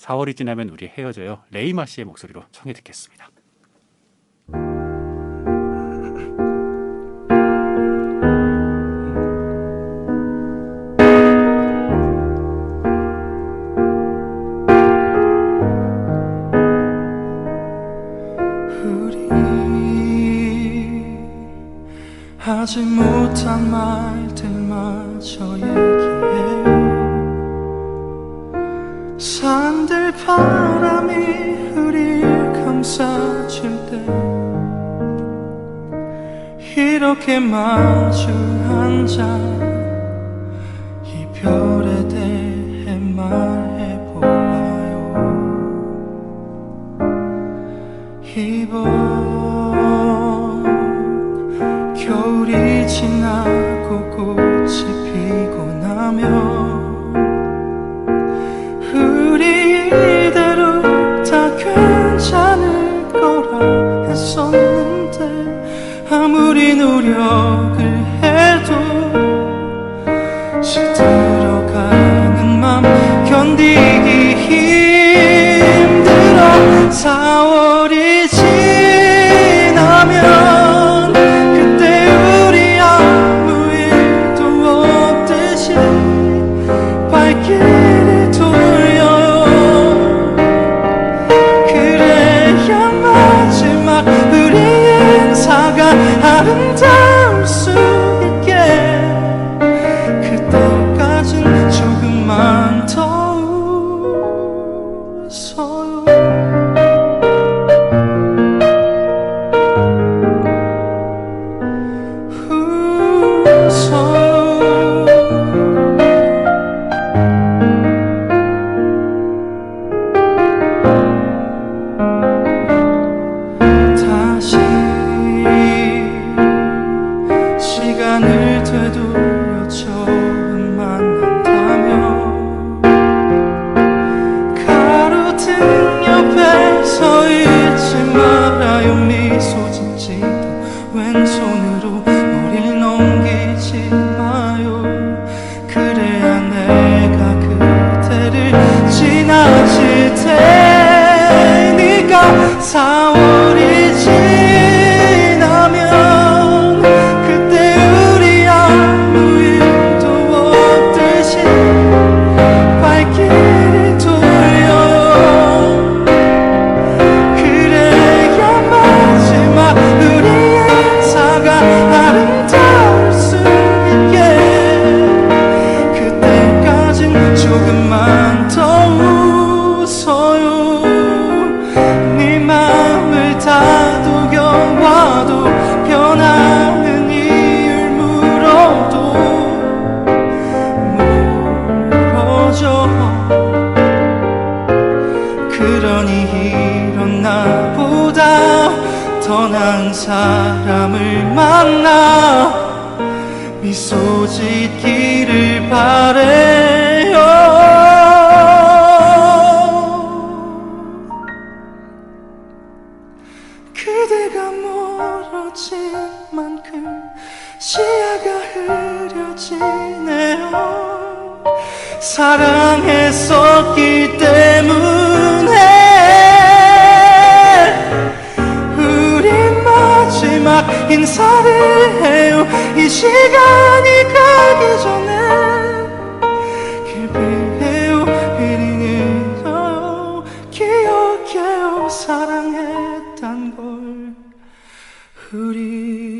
4월이 지나면 우리 헤어져요. 레이마 씨의 목소리로 청해 듣겠습니다. 하지 못한 말들마저 얘기해 바람이 우릴 감싸줄 때 이렇게 마주 앉아 이별에 대해 말해보아요? 이번 겨울이 지나고 꽃이 피고 나면 아 그러니 이런 나보다 더 나은 사람을 만나. 미소 짓기를 바래요. 그대가 멀어진 만큼 시야가 흐려지네요. 사랑했었기 때문에 마지막 인사를 해요. 이 시간이 가기 전에 이리 늦어요 기억해요. 사랑했단 걸. 우리